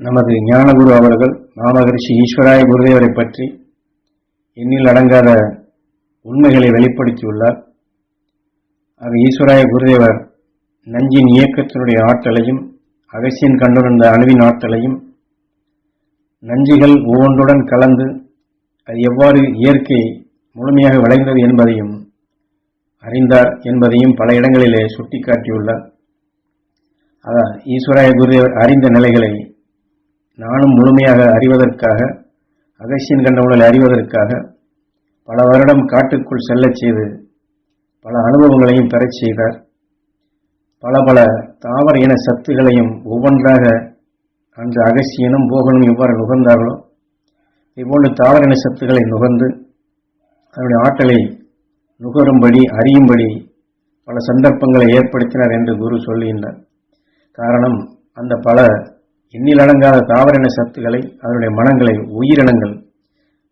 நமது ஞானகுரு அவர்கள் மாமகரிஷி ஈஸ்வராய குருதேவரை பற்றி எண்ணில் அடங்காத உண்மைகளை வெளிப்படுத்தியுள்ளார். ஆக ஈஸ்வராய குருதேவர் நஞ்சின் இயக்கத்தினுடைய ஆற்றலையும் அகசியன் கண்டுணர்ந்த அணுவின் ஆற்றலையும் நஞ்சுகள் ஒவ்வொன்றுடன் கலந்து அது எவ்வாறு இயற்கை முழுமையாக விளைந்தது என்பதையும் அறிந்தார் என்பதையும் பல இடங்களிலே சுட்டிக்காட்டியுள்ளார். அதான் ஈஸ்வராய குருதேவர் அறிந்த நிலைகளை நானும் முழுமையாக அறிவதற்காக அகசியன் கண்ட உடலை அறிவதற்காக பல வருடம் காட்டுக்குள் செல்லச் செய்து பல அனுபவங்களையும் பெறச் செய்தார். பல பல தாவர இன சத்துகளையும் ஒவ்வொன்றாக அந்த அகசியனும் போகனும் எவ்வாறு நுகர்ந்தார்களோ இவ்வொன்று தாவர இன சத்துக்களை நுகர்ந்து அதனுடைய ஆற்றலை நுகரும்படி அறியும்படி பல சந்தர்ப்பங்களை ஏற்படுத்தினார் என்று குரு சொல்லுகின்றார். காரணம் அந்த பல எண்ணிலடங்காத தாவரின சத்துக்களை அதனுடைய மனங்களை உயிரினங்கள்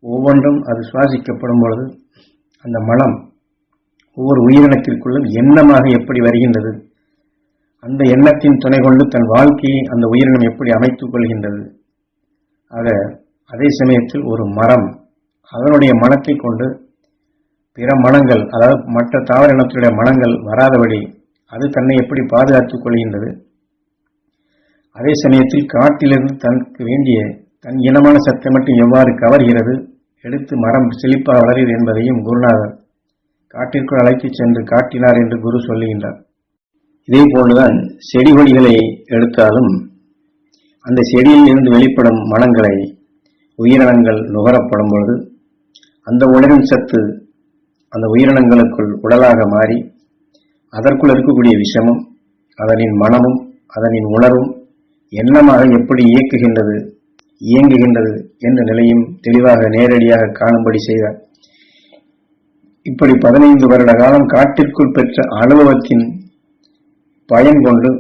ஒவ்வொன்றும் அது சுவாசிக்கப்படும் பொழுது அந்த மனம் ஒவ்வொரு உயிரினத்திற்குள்ளும் எண்ணமாக எப்படி வருகின்றது? அந்த எண்ணத்தின் துணை கொண்டு தன் வாழ்க்கையை அந்த உயிரினம் எப்படி அமைத்துக் கொள்கின்றது? ஆக அதே சமயத்தில் ஒரு மரம் அதனுடைய மனத்தை கொண்டு பிற மனங்கள் அதாவது மற்ற தாவர இனத்துடைய மனங்கள் வராதபடி அது தன்னை எப்படி பாதுகாத்துக் கொள்கின்றது? அதே சமயத்தில் காட்டிலிருந்து தனக்கு வேண்டிய தன் இனமான சத்தை மட்டும் எவ்வாறு கவர்கிறது? எடுத்து மரம் செழிப்பாக வளர்கிறது என்பதையும் குருநாதர் காட்டிற்குள் அழைத்துச் சென்று காட்டினார் என்று குரு சொல்லுகின்றார். இதே போன்றுதான் செடி கொடிகளை எடுத்தாலும் அந்த செடியில் இருந்து வெளிப்படும் மனங்களை உயிரினங்கள் நுகரப்படும் பொழுது அந்த உணரின் சத்து அந்த உயிரினங்களுக்குள் உடலாக மாறி அதற்குள் இருக்கக்கூடிய விஷமும் அதனின் மனமும் அதனின் உணர்வும் எண்ணமாக எப்படி இயக்குகின்றது இயங்குகின்றது என்ற நிலையும் தெளிவாக நேரடியாக காணும்படி செய்தார் இப்படி பதினைந்து வருட காலம் காட்டிற்குள் பெற்ற அனுபவத்தின் பயன் கொண்டு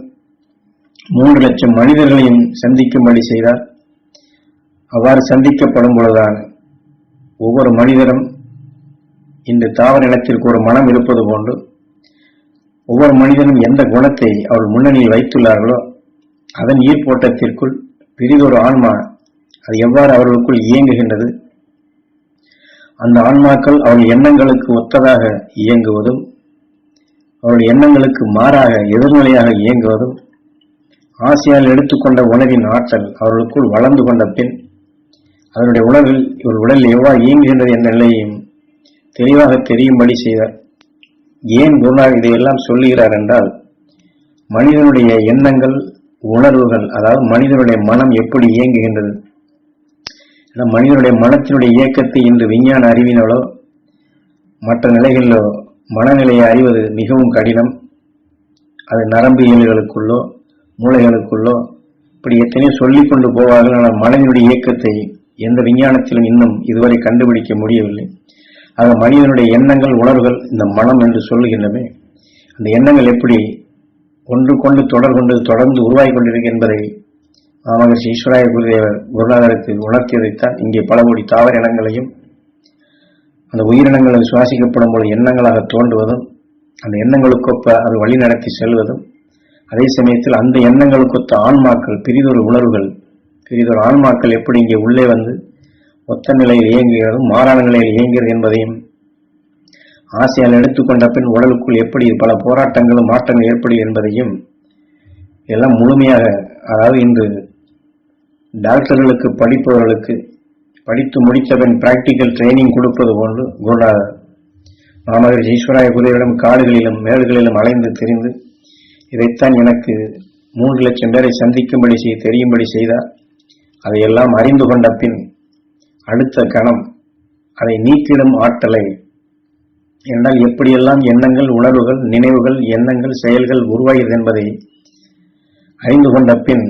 மூன்று லட்சம் மனிதர்களையும் சந்திக்கும்படி செய்தார். அவ்வாறு சந்திக்கப்படும் பொழுதுதான் ஒவ்வொரு மனிதரும் இந்த தாவர இனத்திற்கு ஒரு மனம் இருப்பது போன்று ஒவ்வொரு மனிதனும் எந்த குணத்தை அவர் முன்னணியில் வைத்துள்ளார்களோ அதன் ஈர்ப்போட்டத்திற்குள் பெரிதொரு ஆன்மா அது எவ்வாறு அவர்களுக்குள் இயங்குகின்றது? அந்த ஆன்மாக்கள் அவருடைய எண்ணங்களுக்கு ஒத்ததாக இயங்குவதும் அவருடைய எண்ணங்களுக்கு மாறாக எதிர்நிலையாக இயங்குவதும் ஆசையால் எடுத்துக்கொண்ட உணவின் ஆற்றல் அவர்களுக்குள் வளர்ந்து கொண்ட பின் அதனுடைய உணவில் இவர் உடலில் எவ்வாறு இயங்குகின்றது என்ற நிலையையும் தெளிவாக தெரியும்படி செய்தார். ஏன் குருநாதர் இதையெல்லாம் சொல்லுகிறார் என்றால் மனிதனுடைய எண்ணங்கள் உணர்வுகள் அதாவது மனிதனுடைய மனம் எப்படி இயங்குகின்றது? மனிதனுடைய மனத்தினுடைய இயக்கத்தை இன்று விஞ்ஞான அறிவினாலோ மற்ற நிலைகளிலோ மனநிலையை அறிவது மிகவும் கடினம். அது நரம்பியல்களுக்குள்ளோ மூளைகளுக்குள்ளோ இப்படி எத்தனையோ சொல்லிக் கொண்டு போவார்கள். ஆனால் மனதினுடைய இயக்கத்தை எந்த விஞ்ஞானத்திலும் இன்னும் இதுவரை கண்டுபிடிக்க முடியவில்லை. ஆக மனிதனுடைய எண்ணங்கள் உணர்வுகள் இந்த மனம் என்று சொல்லுகின்றமே அந்த எண்ணங்கள் எப்படி ஒன்று கொண்டு தொடர் கொண்டு தொடர்ந்து உருவாகி கொண்டிருக்கு என்பதை மாமகர்ஷி ஈஸ்வராய குருதேவர் குருநாதருக்கு உணர்த்தியதைத்தான் இங்கே பல கோடி தாவர இனங்களையும் அந்த உயிரினங்கள் சுவாசிக்கப்படும் போது எண்ணங்களாக தோன்றுவதும் அந்த எண்ணங்களுக்கொப்ப அது வழி நடத்தி செல்வதும் அதே சமயத்தில் அந்த எண்ணங்களுக்கொத்த ஆன்மாக்கள் பிரிதொரு உணர்வுகள் பிரிதொரு ஆன்மாக்கள் எப்படி இங்கே உள்ளே வந்து ஒத்த நிலையில் இயங்குகிறதும் மாறான நிலையில் இயங்குகிறது என்பதையும் ஆசையால் எடுத்துக்கொண்ட பின் உடலுக்குள் எப்படி பல போராட்டங்களும் மாற்றங்கள் ஏற்படும் என்பதையும் எல்லாம் முழுமையாக அதாவது இன்று டாக்டர்களுக்கு படிப்பவர்களுக்கு படித்து முடித்த பின் பிராக்டிக்கல் ட்ரைனிங் கொடுப்பது போன்று குருநாதர் மாமகர் ஈஸ்வராய குருவிடம் காடுகளிலும் மேடுகளிலும் அலைந்து தெரிந்து இதைத்தான் எனக்கு மூன்று லட்சம் பேரை சந்திக்கும்படி செய்ய தெரியும்படி செய்தார். அதையெல்லாம் அறிந்து கொண்ட பின் அடுத்த கணம் அதை நீக்கிடும் ஆற்றலை என்றால் எப்படியெல்லாம் எண்ணங்கள் உணர்வுகள் நினைவுகள் எண்ணங்கள் செயல்கள் உருவாகிறது என்பதை அறிந்து கொண்ட பின்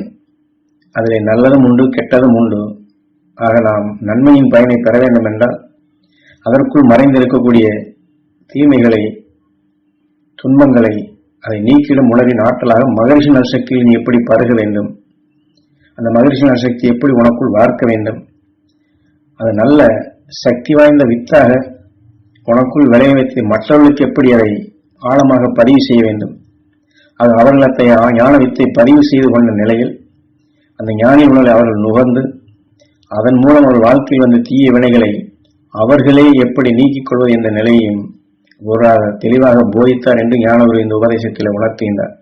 அதில் நல்லதும் உண்டு கெட்டதும் உண்டு. ஆக நாம் நன்மையின் பயனை பெற வேண்டும் என்றால் அதற்குள் மறைந்திருக்கக்கூடிய தீமைகளை துன்பங்களை அதை நீக்கிடும் உணவின் ஆற்றலாக மகரிஷி நலசக்தியில் நீ எப்படி பருக வேண்டும்? அந்த மகரிஷி நலசக்தி எப்படி உனக்குள் வார்க்க வேண்டும்? அது நல்ல சக்தி வாய்ந்த வித்தாக உனக்குள் விளைய வைத்து மற்றவர்களுக்கு எப்படி அதை ஆழமாக பதிவு செய்ய வேண்டும்? அது அவர்களத்தை ஞான வித்தை பதிவு செய்து கொண்ட நிலையில் அந்த ஞானி உணர்வை அவர்கள் நுகர்ந்து அதன் மூலம் ஒரு வாழ்க்கையில் வந்த தீய வினைகளை அவர்களே எப்படி நீக்கிக் கொள்வது என்ற நிலையையும் ஒரு தெளிவாக போதித்தார் என்று ஞானகுரு இந்த உபதேசத்தில் உணர்த்துகின்றார்.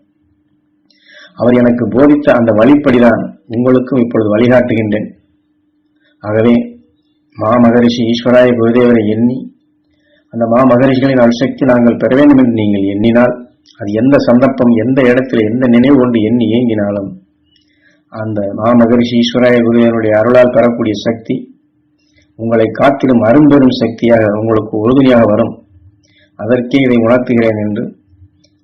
அவர் எனக்கு போதித்த அந்த வழிப்படிதான் உங்களுக்கும் இப்பொழுது வழிகாட்டுகின்றேன். ஆகவே மாமகரிஷி ஈஸ்வராய குருதேவரை எண்ணி அந்த மாமகரிஷிகளின் அல்சக்தி நாங்கள் பெற வேண்டும் என்று நீங்கள் எண்ணினால் அது எந்த சந்தர்ப்பம் எந்த இடத்தில் எந்த நினைவு கொண்டு எண்ணி ஏங்கினாலும் அந்த மாமகரிஷி ஈஸ்வராய குருவனுடைய அருளால் பெறக்கூடிய சக்தி உங்களை காத்திடும் அரும்பெரும் சக்தியாக உங்களுக்கு உறுதுணையாக வரும். அதற்கே இதை உணர்த்துகிறேன் என்று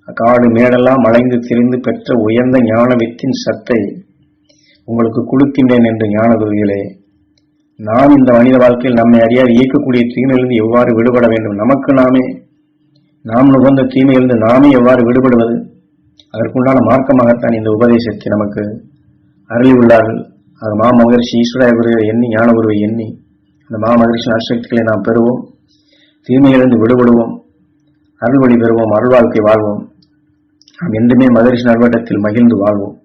காடு மேடெல்லாம் அலைந்து திரிந்து பெற்ற உயர்ந்த ஞான வித்தின் சத்தை உங்களுக்கு கொடுக்கின்றேன் என்று ஞான குருவிகளே நாம் இந்த மனித வாழ்க்கையில் நம்மை அறியாது இயக்கக்கூடிய தீமையிலிருந்து எவ்வாறு விடுபட வேண்டும்? நமக்கு நாமே நாம் நுகர்ந்த தீமையிலிருந்து நாமே எவ்வாறு விடுபடுவது? அதற்குண்டான மார்க்கமாகத்தான் இந்த உபதேசத்தை நமக்கு அருளியுள்ளார்கள். அது மா மகரிஷி ஈஸ்வராய குருவை எண்ணி ஞான குருவை எண்ணி அந்த மா மகரிஷி அசக்திகளை நாம் பெறுவோம். தீமையிலிருந்து விடுபடுவோம். அருள் வழி பெறுவோம். அருள் வாழ்க்கை வாழ்வோம். நாம் என்றுமே மகரிஷி நல்வட்டத்தில் மகிழ்ந்து வாழ்வோம்.